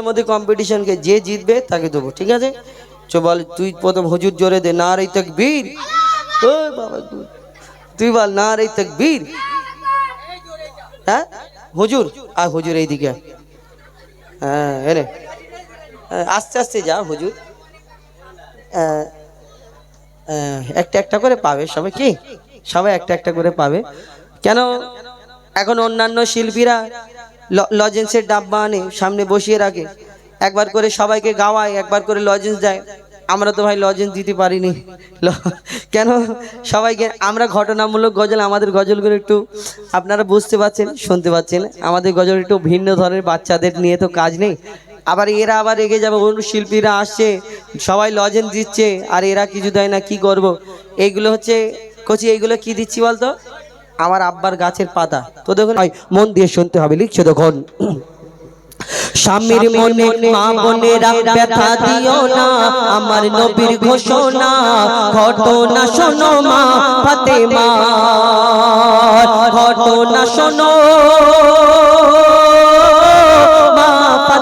সময়ের মধ্যে কম্পিটিশনকে যে জিতবে তাকে দেবো ঠিক আছে? চো বল তুই প্রথম হজুর জোরে দে না রে তকবীর। ও বাবা তুই- বল না রে তকবীর। হ্যাঁ? হুজুর আর হুজুর এইদিকে। হ্যাঁ এনে হ্যাঁ, আস্তে আস্তে যা হুজুর। আহ, আহ, একটা একটা করে পাবে সবাই কি? সবাই একটা একটা করে পাবে। কেন? এখন অন্যান্য শিল্পীরা লজেন্সের ডাব্বা আনে সামনে বসিয়ে রাখে। একবার করে সবাইকে গাওয়ায়, একবার করে লজেন্স দেয়। আমরা তো ভাই লজেন্স দিতে পারিনি। কেন? সবাইকে, আমরা ঘটনামূলক গজল, আমাদের গজলগুলো একটু আপনারা বুঝতে পারছেন, শুনতে পাচ্ছেন। আমাদের গজল একটু ভিন্ন ধরনের, বাচ্চাদের নিয়ে তো কাজ নেই। আবার এরা আবার এগে যাবে, অন্য শিল্পীরা আসছে, সবাই লজেন্স দিচ্ছে, আর এরা কিছু দেয় না, কি করব? এইগুলো হচ্ছে, কচি, এইগুলো কি দিচ্ছি বলতো? আমার আব্বার গাছের পাতা। তো দেখুন ভাই, মন দিয়ে শুনতে হবে লিখছো দেখুন স্বামীর মনে মা বোনেরা ব্যথা দিও না। আমার নবীর ঘোষণা ঘটনা শোনো মা ফাতেমা। ঘটনা শোনো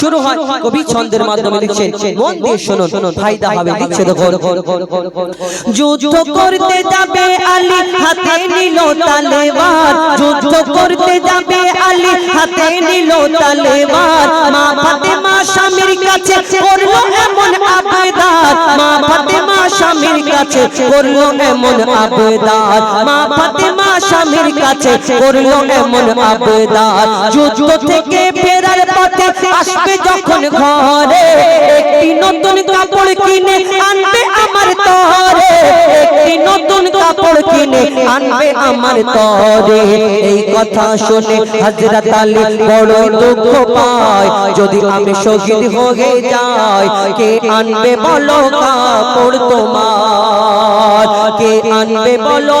শুরু হয় কবি ছন্দের মাধ্যমে লিখছেন মন দিয়ে শুনুন ফায়দা হবে লিখছে দেখো যুদ্ধ করতে যাবে আলী হাতে নিল তালেবান যুদ্ধ করতে যাবে আলী হাতে নিল তালেবান মা ফাতেমা স্বামীর কাছে করল এমন আবেদন মা ফাতেমা স্বামীর কাছে করল এমন আবেদন মা ফাতেমা স্বামীর কাছে করল এমন আবেদন যুদ্ধ থেকে আসবে যখন ঘরে। একটি নতুন কাপড় কিনে আনবে আমার তরে। একটি নতুন কাপড় কিনে আনবে আমার তরে। এই কথা শুনে হযরত আলী বড় দুঃখ পায়। যদি আমি শহীদ হয়ে যাই, কে আনবে বলো কাপড় তোমার? কে আনবে বলো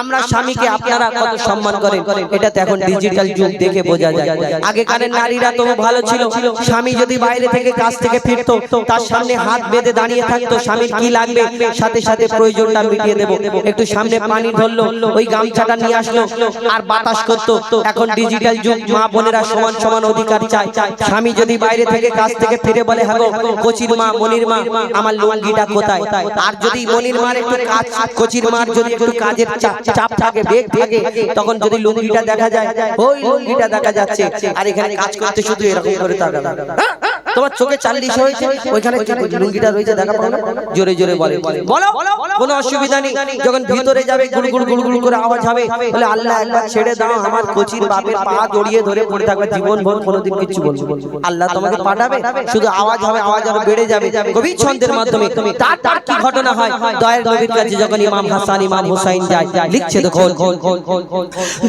আমরা স্বামীকে আপনারা কত সম্মান করেন? এটা তো এখন ডিজিটাল যুগ দেখে বোঝা যায়। আগেকারের নারীরা তো ভালো ছিল। স্বামী যদি বাইরে থেকে কাজ থেকে ফিরতো তার সামনে হাত বেঁধে দাঁড়িয়ে থাকতো স্বামীর কি লাগবে? সাথে সাথে প্রয়োজনটা মিটিয়ে দেবো। একটু সামনে পানি ধরলো ওই গামছাটা নিয়ে আসলো আর বাতাস করতো। এখন ডিজিটাল যুগ মা বোনেরা সমান সমান অধিকার চায়। স্বামী যদি বাইরে থেকে কাজ থেকে ফিরে বলে হ্যাঁ গো, কচির মা মনির মা আমার লুঙ্গিটা কোথায় আর যদি মনির মার একটু কাজ কচির মার যদি একটু কাজের চাপ চাপ থাকে বেগ থাকে তখন যদি লুঙ্গিটা দেখা যায় ওই লুঙ্গিটা দেখা যাচ্ছে। আর এখানে কাজ করতে শুধু এরকম করে তাকাবে। হ্যাঁ? তোমার চোখে চাল্লিশ হয়েছে ওইখানে লুঙ্গিটা রয়েছে দেখা না? জোরে জোরে বলে। বলো কোনো অসুবিধা নেই। যখন ভিতরে যাবে গুড়গুড় গুড়গুড় করে আওয়াজ হবে। বলে আল্লাহ আল্লাহ ছেড়ে দাও আমার কচির বাপের পা জড়িয়ে ধরে পড়ে থাকবে। জীবন ভর কোনোদিন কিছু বলব আল্লাহ তোমাকে পাঠাবে। শুধু আওয়াজ হবে আওয়াজ আরও বেড়ে যাবে। কবি ছন্দের মাধ্যমে তার তার কি ঘটনা হয়? দয়ের নবীর কাছে যখন ইমাম হাসান ইমাম হুসাইন যায় লিখছে দেখো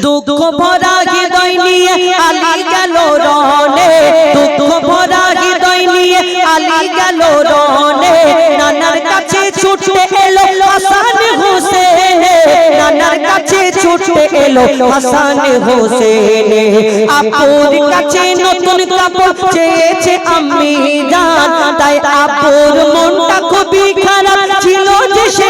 দুঃখ ভরা হৃদয় নিয়ে আলী গেল রনে দুঃখ ভরা হৃদয় নিয়ে আলী গেল রনে। নানার কাছে ছুটে এলো হাসান হোসেন নানার কাছে ছুটে এলো হাসান হোসেন আপুর কাছে নতুন কাপড় চেয়েছে আমি জান তাই আপুর মনটা খুবই খারাপ ছিল যে সে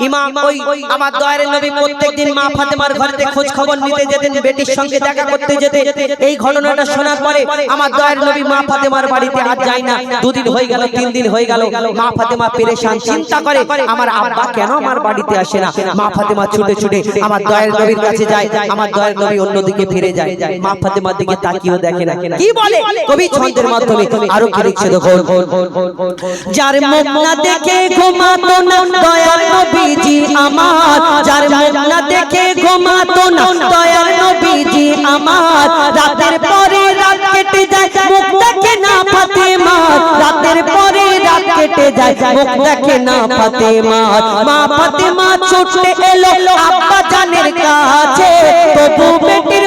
ইমাম ওই আমার দয়ার নবী প্রত্যেকদিন মা ফাতেমার ঘরেতে খোঁজ খবর নিতে যেতেন বেটির সঙ্গে দেখা করতে যেতে এই ঘটনাটা শোনার পরে আমার দয়ার নবী মা ফাতেমার বাড়িতে আর যায় না দুদিন হয়ে গেল তিন দিন হয়ে গেল মা ফাতেমা পেরেশান চিন্তা করে আমার আব্বা কেন আমার বাড়িতে আসে না? মা ফাতেমা ছুটে ছুটে আমার দয়ার নবীর কাছে যায় আমার দয়ার নবী অন্যদিকে ফিরে যায় মা ফাতেমার দিকে তাকিয়েও দেখে না কি বলে? কবি ছন্দের মাধ্যমে আরও কি লিখছে দেখো যার মুখ না দেখে ঘুমাতো না দয়ার আমার দেখে ঘুমাতো না। নবীজি আমার, রাতের পরে রাত কেটে যায় রাতের পরে রাত কেটে যায় দেখে না মা এলো আব্বা জানের কাছে। তবু বেটির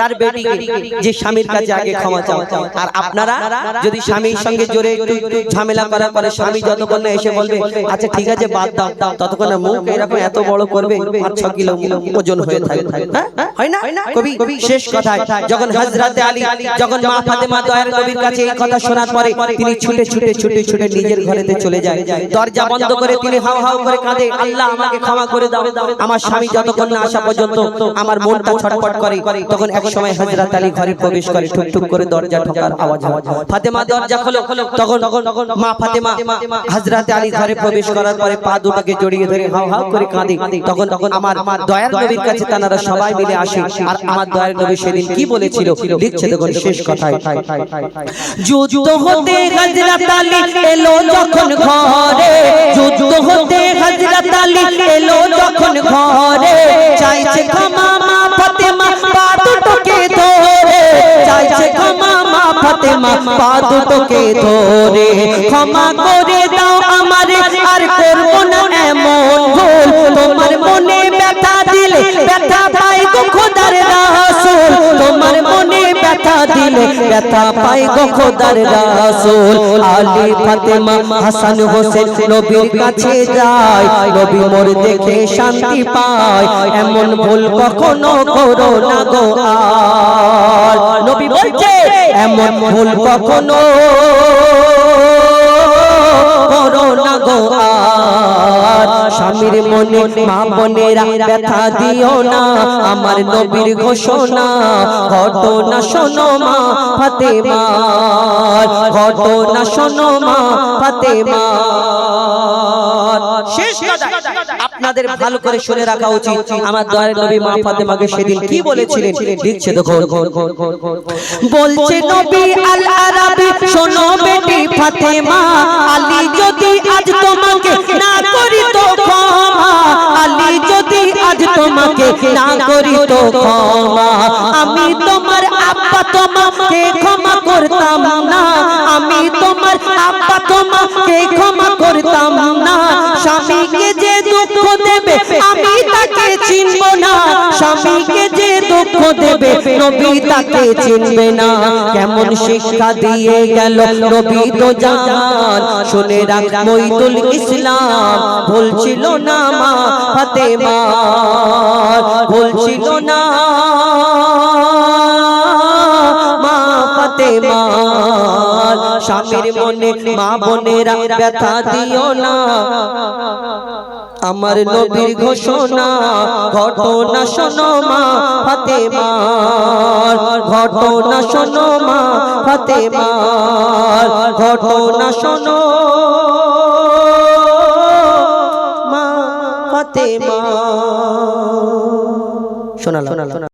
তার বেটিকে যে স্বামীর কাছে আগে ক্ষমা চাও। আর আপনারা যদি স্বামীর সঙ্গে জোরে একটু ঝামেলা করার পরে স্বামী যতক্ষণ না এসে বলবে আচ্ছা ঠিক আছে বাদ দাও। ততক্ষণ না মুখ এরকম এত বড় করবে পাঁচ ছ কিলো ওজন হয়ে থাকবে। হ্যাঁ? হয়? না? কবি শেষ কথায় যখন হযরতে আলী যখন মা ফাতেমা দয়ার নবীর কাছে এই কথা শোনার পরে তিনি ছুটে ছুটে ছুটে ছুটে নিজের ঘরেতে চলে যায়। দরজা বন্ধ করে তিনি হাও হাও করে কাঁদে আল্লাহ আমাকে ক্ষমা করে দাও। আমার স্বামী যতক্ষণ না আসা পর্যন্ত আমার মনটা ছটফট করে তখন সময় হযরত আলী ঘরে প্রবেশ করে ঠুক করে দরজা ঠোকার আওয়াজ হয় ফাতেমা দরজা খোলো। তখন তখন মা ফাতেমা হযরত আলী ঘরে প্রবেশ করার পরে পা দুটাকে জড়িয়ে ধরে হাও হাও করে কাঁদে। তখন তখন আমার দয়ার নবীর কাছে তারা সবাই মিলে আসে। আর আমার দয়ার নবী সেদিন কি বলেছিল? লিখছে দেখুন শেষ কথায়। যুদ্ধ হতে হযরত আলী এলো যখন ঘরে। যুদ্ধ হতে হযরত আলী এলো যখন ঘরে। পা দুটোকে ধরে। ক্ষমা করে দাও আমারে আর করব না এমন ভুল। তোমার মনে ব্যথা দিলে ব্যথা পাই গো খোদার রাসূল। তোমার মনে ব্যথা দিলে ব্যথা পাই গো খোদার রাসূল। আলী ফাতেমা হাসান হোসেন নবীর কাছে যায়। নবী মোর দেখে শান্তি পায়। এমন ভুল কখনো করো না গো বলছে এমন ভুল কখনো করো না গো আর। স্বামীর মনে মা বোনেরা ব্যথা দিও না। আমার নবীর ঘোষণা, ঘটনা শোনো মা ফাতেমা। ঘটনা শোনো মা আপনাদের ভালো করে শুনে রাখা উচিত। আমার দয়ার নবী মা ফাতেমাকে সেদিন কি বলেছিলেন? দিচ্ছে দেখো বলছে, নবী আল আরাবি শোনো বেটি ফাতেমা, আলী যদি আজ তোমাকে না করি তো ক্ষমা, আলী যদি আজ তোমাকে না করি তো ক্ষমা, আমি তোমার আব্বা তোমাকে ক্ষমা করতাম না, আমি তোমার আব্বা তোমাকে স্বামীকে যে দুঃখ দেবে, নবী তাকে চিনবে না। কেমন শিক্ষা দিয়ে গেল, নবী তো জান। শুনে রাখ মইদুল ইসলাম, ভুলছিল না মা ফাতেমা। ভুলছিল না স্বামীর মনে, মা বোনেরা ব্যথা দিও না। আমার নবীর ঘোষণা ঘটনা শোনো মা ফাতেমার ঘটনা শোনো মা ফাতেমার ঘটনা শোনো মা ফাতেমা। শোনালাম।